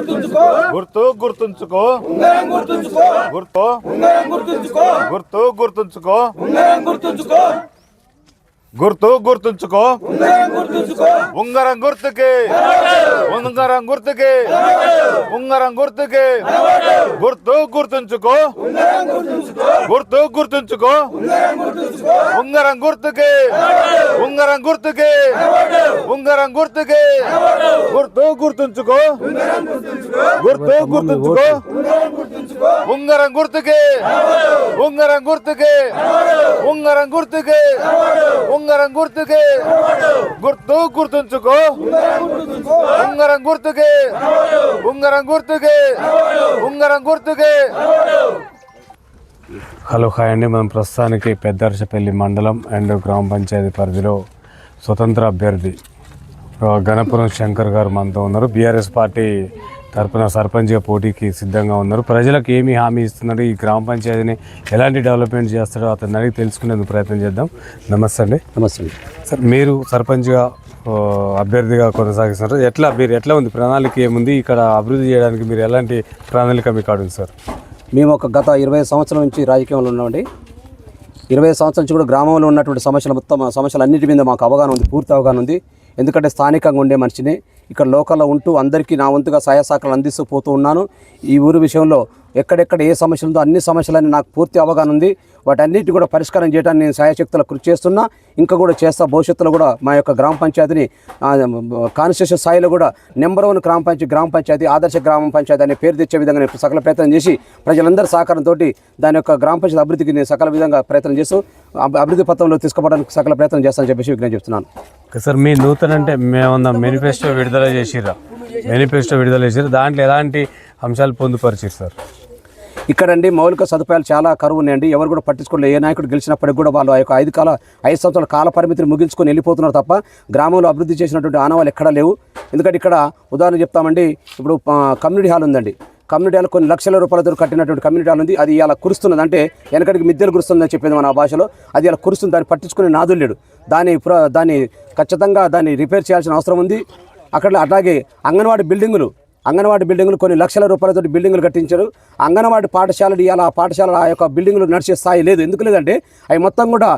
గుర్తుంచుకో. గుర్తు గుర్తుంచుకో. ఉంగరం గుర్తుంచుకో. గుర్తు. ఉంగరం గుర్తుంచుకో. గుర్తు గుర్తుంచుకో. ఉంగరం గుర్తుంచుకో. గుర్తు గుర్తుంచుకో. ఉంగరం గుర్తుంచుకో. ఉంగరం గుర్తుకి. ఉంగరం గుర్తుకి. ఉంగరం గుర్తుకి. గుర్తు గుర్తుంచుకో. గుర్తు గుర్తుంచుకో. ఉంగరం గుర్తుకి. ఉంగరం గుర్తుకి. ఉంగరం గుర్తుకి. గుర్తు గుర్తుంచుకో. గుర్తు గుర్తుంచుకో. ఉంగరం గుర్తుంచుకో. ఉంగరం గుర్తుకి. ఉంగరం గుర్తుకి. ఉంగరం గుర్తుకి. ఉంగరం గుర్తుకి. గుర్తు గుర్తుంచుకో. ఉంగరం గుర్తుకి. ఉంగరం గుర్తుకి. ఉంగరం గుర్తుకి. హలో హాయ్ అండి. మనం ప్రస్తుతానికి పెద్దర్షపల్లి మండలం అండ్ గ్రామ పంచాయతీ పరిధిలో స్వతంత్ర అభ్యర్థి గణపురం శంకర్ గారు మనతో ఉన్నారు. బీఆర్ఎస్ పార్టీ తరపున సర్పంచ్గా పోటీకి సిద్ధంగా ఉన్నారు. ప్రజలకు ఏమి హామీ ఇస్తున్నాడు ఈ గ్రామ పంచాయతీని ఎలాంటి డెవలప్మెంట్ చేస్తాడో అతన్ని అడిగి తెలుసుకునేందుకు ప్రయత్నం చేద్దాం. నమస్తే అండి. నమస్తే సార్ మీరు సర్పంచ్గా అభ్యర్థిగా కొనసాగిస్తారు ఎట్లా మీరు ఎట్లా ఉంది? ప్రణాళిక ఏముంది? ఇక్కడ అభివృద్ధి చేయడానికి మీరు ఎలాంటి ప్రణాళిక మీకు కాదు సార్? మేము ఒక గత ఇరవై సంవత్సరాల నుంచి రాజకీయంలో ఉన్నామండి. ఇరవై సంవత్సరాల నుంచి కూడా గ్రామంలో ఉన్నటువంటి సమస్యలు మొత్తం సమస్యలు అన్నిటి మీద మాకు అవగాహన ఉంది పూర్తి అవగాహన ఉంది. ఎందుకంటే స్థానికంగా ఉండే మనిషిని ఇక్కడ లోకల్లో ఉంటూ అందరికీ నా వంతుగా సహాయ సహకారాలు అందిస్తూ పోతూ ఉన్నాను. ఈ ఊరు విషయంలో ఎక్కడెక్కడ ఏ సమస్యలు ఉందో అన్ని సమస్యలన్నీ నాకు పూర్తి అవగాహన ఉంది. వాటన్నిటి కూడా పరిష్కారం చేయడానికి నేను సాయశక్తుల కృషి చేస్తున్నా. ఇంకా కూడా చేస్తా. భవిష్యత్తులో కూడా మా యొక్క గ్రామ పంచాయతీని కాన్స్టిట్యూషన్ స్థాయిలో కూడా నెంబర్ వన్ గ్రామ పంచాయతీ గ్రామ పంచాయతీ ఆదర్శ గ్రామ పంచాయతీ అనే పేరు తెచ్చే విధంగా నేను సకల ప్రయత్నం చేసి ప్రజలందరి సహకారంతో దాని యొక్క గ్రామ పంచాయతీ అభివృద్ధికి నేను సకల విధంగా ప్రయత్నం చేస్తూ అభివృద్ధి పథంలో తీసుకోవడానికి సకల ప్రయత్నం చేస్తానని చెప్పేసి నేను చెప్తున్నాను సార్ మీ నూతన అంటే మేమన్నా మేనిఫెస్టో విడుదల చేసిరా మేనిఫెస్టో విడుదల చేశారు. దాంట్లో ఎలాంటి అంశాలు పొందుపరిచారు సార్? ఇక్కడండి మౌలిక సదుపాయాలు చాలా కరువు ఉన్నాయండి ఎవరు కూడా పట్టించుకోలేదు. ఏ నాయకుడు గెలిచినప్పటికి కూడా వాళ్ళు ఆ యొక్క ఐదు కాల ఐదు సంవత్సరాల కాల పరిమితిని ముగించుకొని వెళ్ళిపోతున్నారు తప్ప గ్రామంలో అభివృద్ధి చేసినటువంటి ఆనవాళ్ళు ఎక్కడా లేవు. ఎందుకంటే ఇక్కడ ఉదాహరణ చెప్తామండి. ఇప్పుడు కమ్యూనిటీ హాల్ ఉందండి. కమ్యూనిటీ హాల్ కొన్ని లక్షల రూపాయలతో కట్టినటువంటి కమ్యూనిటీ హాల్ ఉంది. అది ఇలా కురుస్తున్నది. అంటే వెనకడికి మిద్దెలు కురుస్తుందని చెప్పింది మన భాషలో. అది ఇలా కురుస్తుంది. దాన్ని పట్టించుకునే నాదులు దాని దాన్ని దాన్ని ఖచ్చితంగా దాన్ని రిపేర్ చేయాల్సిన అవసరం ఉంది. అక్కడ అట్లాగే అంగన్వాడీ బిల్డింగులు అంగన్వాడీ బిల్డింగులు కొన్ని లక్షల రూపాయలతో బిల్డింగులు కట్టించారు. అంగన్వాడీ పాఠశాలలు ఇవాళ పాఠశాల ఆ యొక్క బిల్డింగులు నడిచే స్థాయి లేదు. ఎందుకు లేదంటే అవి మొత్తం కూడా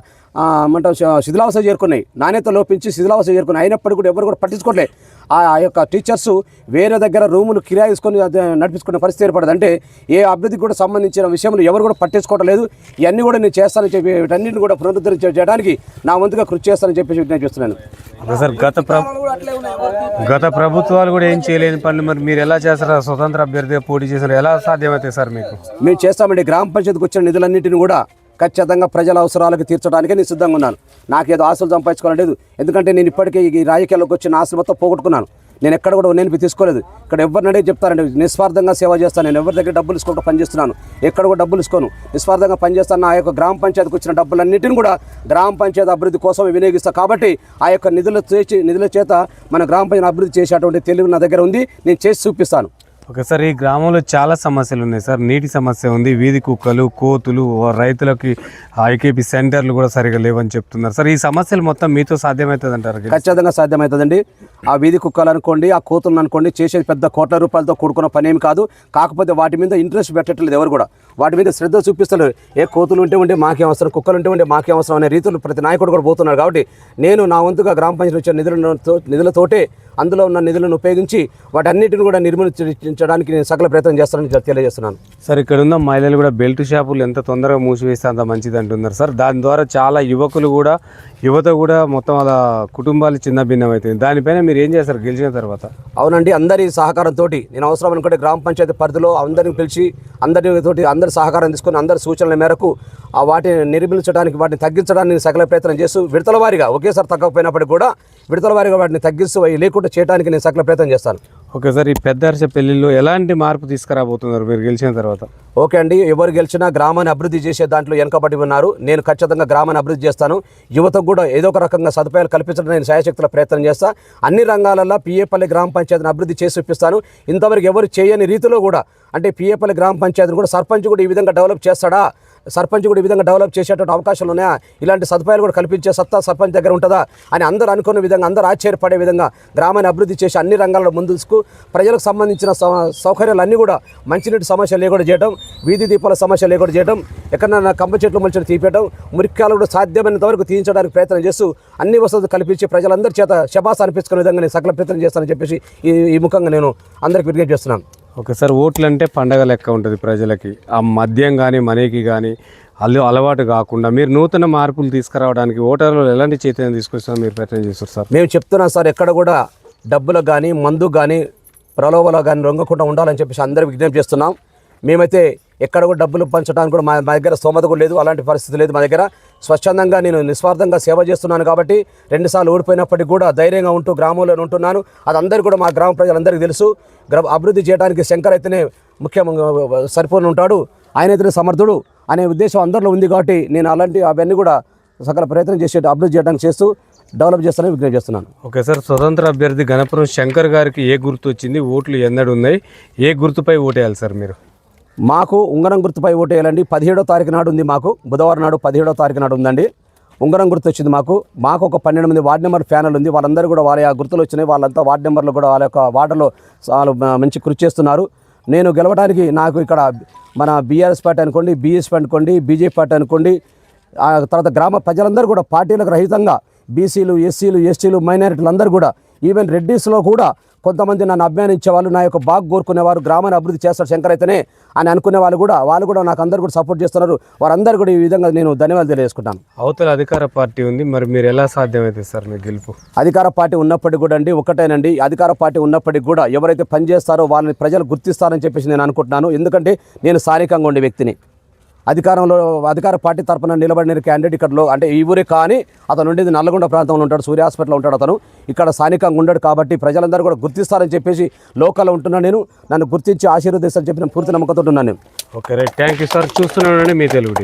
మన శిథిలావస్థ చేరుకున్నాయి. నాణ్యత లోపించి శిథిలావస్థ చేరుకున్నాయి. అయినప్పటికీ కూడా ఎవరు కూడా పట్టించుకోవట్లేదు ఆ యొక్క టీచర్స్ వేరే దగ్గర రూములు కిరాయి తీసుకొని అదే నడిపించుకునే పరిస్థితి ఏర్పడదు అంటే ఏ అభివృద్ధికి కూడా సంబంధించిన విషయంలో ఎవరు కూడా పట్టించుకోవడం లేదు. ఇవన్నీ కూడా నేను చేస్తానని చెప్పి వీటన్నిటిని కూడా పునరుద్ధరణ చేయడానికి నా వంతుగా కృషి చేస్తానని చెప్పి నేను చేస్తున్నాను సార్ గత గత ప్రభుత్వాలు కూడా ఏం చేయలేని పనులు మరి మీరు ఎలా చేస్తారా స్వతంత్ర అభ్యర్థిగా పోటీ చేశారు ఎలా సాధ్యమవుతాయి సార్ మీకు? మేము చేస్తామండి. గ్రామ పంచాయతీకి వచ్చిన నిధులన్నింటిని కూడా ఖచ్చితంగా ప్రజల అవసరాలకు తీర్చడానికే నేను సిద్ధంగా ఉన్నాను. నాకేదో ఏదో సంపాదించుకోవడం లేదు. ఎందుకంటే నేను ఇప్పటికే ఈ రాజకీయాల్లోకి వచ్చిన ఆశ మొత్తం పోగొట్టుకున్నాను. నేను ఎక్కడ కూడా నేను తీసుకోలేదు. ఇక్కడ ఎవరిని అడిగి చెప్తానండి నిస్వార్థంగా సేవ చేస్తాను. నేను ఎవరి దగ్గర డబ్బులు ఇసుకోవడం పనిచేస్తున్నాను? ఎక్కడ కూడా డబ్బులు ఇసుకోను నిస్వార్థంగా పనిచేస్తాను. ఆ యొక్క గ్రామ పంచాయతీకి వచ్చిన డబ్బులన్నింటిని కూడా గ్రామ పంచాయతీ అభివృద్ధి కోసం వినియోగిస్తాను కాబట్టి ఆ యొక్క నిధుల చేసి నిధుల చేత మన గ్రామ పంచాయతీ అభివృద్ధి చేసేటువంటి తెలివి నా దగ్గర ఉంది. నేను చేసి చూపిస్తాను. ఓకే సార్ ఈ గ్రామంలో చాలా సమస్యలు ఉన్నాయి సార్. నీటి సమస్య ఉంది వీధి కుక్కలు కోతులు రైతులకి ఐకేపీ సెంటర్లు కూడా సరిగా లేవని చెప్తున్నారు. సార్ ఈ సమస్యలు మొత్తం మీతో సాధ్యమవుతుంది అంటారు ఖచ్చితంగా సాధ్యమవుతుందండి. ఆ వీధి కుక్కలు అనుకోండి ఆ కోతులను అనుకోండి చేసేది పెద్ద కోట్ల రూపాయలతో కూడుకున్న పని ఏమి కాదు. కాకపోతే వాటి మీద ఇంట్రెస్ట్ పెట్టట్లేదు ఎవరు కూడా. వాటి మీద శ్రద్ధ చూపిస్తలేరు. ఏ కోతులు ఉంటే ఉంటే మాకేం అవసరం కుక్కలు ఉంటే ఉంటే మాకేం అవసరం అనే రీతిలో ప్రతి నాయకుడు కూడా పోతున్నారు. కాబట్టి నేను నా వంతుగా గ్రామ పంచాయతీ వచ్చే నిధులతో నిధులతోటే అందులో ఉన్న నిధులను ఉపయోగించి వాటన్నిటిని కూడా నిర్మూలించడానికి నేను సకల ప్రయత్నం చేస్తానని తెలియజేస్తున్నాను. సార్ ఇక్కడ ఉన్న మహిళలు కూడా బెల్ట్ షాపులు ఎంత తొందరగా మూసివేస్తే అంత మంచిది అంటున్నారు సార్. దాని ద్వారా చాలా యువకులు కూడా యువత కూడా మొత్తం అలా కుటుంబాలు చిన్న భిన్నం అవుతుంది దానిపైన మీరు ఏం చేస్తారు గెలిచిన తర్వాత? అవునండి అందరి సహకారంతో నేను అవసరం అనుకుంటే గ్రామ పంచాయతీ పరిధిలో అందరిని పిలిచి అందరితోటి అందరి సహకారం తీసుకొని అందరి సూచనల మేరకు ఆ వాటిని నిర్మించడానికి వాటిని తగ్గించడానికి నేను సకల ప్రయత్నం చేస్తూ విడతల వారిగా ఒకేసారి తగ్గకపోయినప్పటికీ కూడా విడతల వారిగా వాటిని తగ్గిస్తూ అవి లేకుండా చేయడానికి నేను సకల ప్రయత్నం చేస్తాను. ఓకే సార్ ఈ పెద్ద హర్ష పెళ్ళిలో ఎలాంటి మార్పు తీసుకురాబోతున్నారు మీరు గెలిచిన తర్వాత? ఓకే అండి ఎవరు గెలిచినా గ్రామాన్ని అభివృద్ధి చేసే దాంట్లో వెనకబడి ఉన్నారు. నేను ఖచ్చితంగా గ్రామాన్ని అభివృద్ధి చేస్తాను. యువతకు కూడా ఏదో ఒక రకంగా సదుపాయాలు కల్పించడం నేను శాయశక్తుల ప్రయత్నం చేస్తా. అన్ని రంగాలలో పిఏపల్లి గ్రామ పంచాయతీని అభివృద్ధి చేసి చూపిస్తాను. ఇంతవరకు ఎవరు చేయని రీతిలో కూడా అంటే పిఏపల్లి గ్రామ పంచాయతీని కూడా సర్పంచ్ కూడా ఈ విధంగా డెవలప్ చేస్తాడా? సర్పంచ్ కూడా ఈ విధంగా డెవలప్ చేసేటువంటి అవకాశాలు ఉన్నాయా? ఇలాంటి సదుపాయాలు కూడా కల్పించే సత్తా సర్పంచ్ దగ్గర ఉంటుందా? అని అందరూ అనుకున్న విధంగా అందరూ ఆశ్చర్యపడే విధంగా గ్రామాన్ని అభివృద్ధి చేసి అన్ని రంగాల్లో ముందుకు ప్రజలకు సంబంధించిన సౌ- సౌకర్యాలు అన్నీ కూడా మంచినీటి సమస్య లేకుండా చేయడం వీధి దీపాల సమస్య లేకుండా చేయడం ఎక్కడన్నా కంప చెట్లు మంచిని తీపేయడం మురికాలు కూడా సాధ్యమైనంత వరకు తీయించడానికి ప్రయత్నం చేస్తూ అన్ని వసతులు కల్పించి ప్రజలందరి చేత శబాస్ అనిపించుకునే విధంగా నేను సకల ప్రయత్నం చేస్తానని చెప్పేసి ఈ ఈ ముఖంగా నేను అందరికి విజ్ఞప్తి చేస్తున్నాను. ఓకే సార్ ఓట్లు అంటే పండగ లెక్క ఉంటుంది ప్రజలకి. ఆ మద్యం కానీ మనీకి కానీ అల్లు అలవాటు కాకుండా మీరు నూతన మార్పులు తీసుకురావడానికి ఓటర్లు ఎలాంటి చైతన్యం తీసుకొస్తారో మీరు ప్రయత్నం చేస్తారు సార్? మేము చెప్తున్నాం సార్ ఎక్కడ కూడా డబ్బులకు కానీ మందు కానీ ప్రలోభాలకు కానీ రొంగకుండా ఉండాలని చెప్పేసి అందరూ విజ్ఞప్తి చేస్తున్నాం. మేమైతే ఎక్కడ కూడా డబ్బులు పంచడానికి కూడా మా మా దగ్గర స్తోమత కూడా లేదు అలాంటి పరిస్థితి లేదు మా దగ్గర. స్వచ్ఛందంగా నేను నిస్వార్థంగా సేవ చేస్తున్నాను కాబట్టి రెండుసార్లు ఓడిపోయినప్పటికీ కూడా ధైర్యంగా ఉంటూ గ్రామంలో ఉంటున్నాను. అది కూడా మా గ్రామ ప్రజలందరికీ తెలుసు. గ్రా అభివృద్ధి చేయడానికి శంకర్ అయితేనే ముఖ్యంగా సరిపోని ఉంటాడు. ఆయన అయితేనే సమర్థుడు అనే ఉద్దేశం అందరిలో ఉంది కాబట్టి నేను అలాంటి అవన్నీ కూడా సకల ప్రయత్నం చేసే అభివృద్ధి చేయడానికి చేస్తూ డెవలప్ చేస్తానని విజ్ఞప్తి చేస్తున్నాను. ఓకే సార్ స్వతంత్ర అభ్యర్థి గణపురం శంకర్ గారికి ఏ గుర్తు వచ్చింది? ఓట్లు ఎన్నడున్నాయి? ఏ గుర్తుపై ఓటేయాలి సార్ మీరు? మాకు ఉంగరం గుర్తుపై ఓటు వేయాలండి పదిహేడో తారీఖు నాడు ఉంది మాకు. బుధవారం నాడు పదిహేడో తారీఖు నాడు ఉందండి ఉంగరం గుర్తు వచ్చింది మాకు. మాకు ఒక పన్నెండు మంది వార్డు నెంబర్ ఫ్యానల్ ఉంది వాళ్ళందరూ కూడా వాళ్ళ గుర్తులు వచ్చినాయి వాళ్ళంతా వార్డు నెంబర్లు కూడా వాళ్ళ యొక్క వార్డులో వాళ్ళు మంచి కృషి చేస్తున్నారు. నేను గెలవడానికి నాకు ఇక్కడ మన బీఆర్ఎస్ పార్టీ అనుకోండి బీఎస్పీ అనుకోండి బీజేపీ పార్టీ అనుకోండి ఆ తర్వాత గ్రామ ప్రజలందరూ కూడా పార్టీలకు రహితంగా బీసీలు ఎస్సీలు ఎస్టీలు మైనారిటీలు అందరూ కూడా ఈవెన్ రెడ్డిస్లో కూడా కొంతమంది నన్ను అభిమానించే వాళ్ళు నా యొక్క బాగు కోరుకునేవారు గ్రామాన్ని అభివృద్ధి చేస్తారు శంకర్ అయితేనే అని అనుకునే వాళ్ళు కూడా వాళ్ళు కూడా నాకు అందరు కూడా సపోర్ట్ చేస్తున్నారు. వారందరూ కూడా ఈ విధంగా నేను ధన్యవాదాలు తెలియజేసుకుంటాను. అవతల అధికార పార్టీ ఉంది మరి మీరు ఎలా సాధ్యమవుతుంది సార్ మీ గెలుపు? అధికార పార్టీ ఉన్నప్పటికీ కూడా అండి ఒకటేనండి. అధికార పార్టీ ఉన్నప్పటికీ కూడా ఎవరైతే పనిచేస్తారో వాళ్ళని ప్రజలు గుర్తిస్తారని చెప్పేసి నేను అనుకుంటున్నాను. ఎందుకంటే నేను స్థానికంగా ఉండే వ్యక్తిని. అధికారంలో అధికార పార్టీ తరఫున నిలబడిన క్యాండిడేట్ ఇక్కడలో అంటే ఈ ఊరే కానీ అతను ఉండేది నల్లగొండ ప్రాంతంలో ఉంటాడు సూర్య హాస్పిటల్లో ఉంటాడు అతను. ఇక్కడ స్థానికంగా ఉండడు కాబట్టి ప్రజలందరూ కూడా గుర్తిస్తారని చెప్పేసి లోకల్లో ఉంటున్నాను నేను. నన్ను గుర్తించి ఆశీర్వదిస్తారని చెప్పి నేను పూర్తి నమ్మకంతో ఉన్నాను నేను. Okay right. Thank you sir చూస్తున్నానండి మీ తెలుగు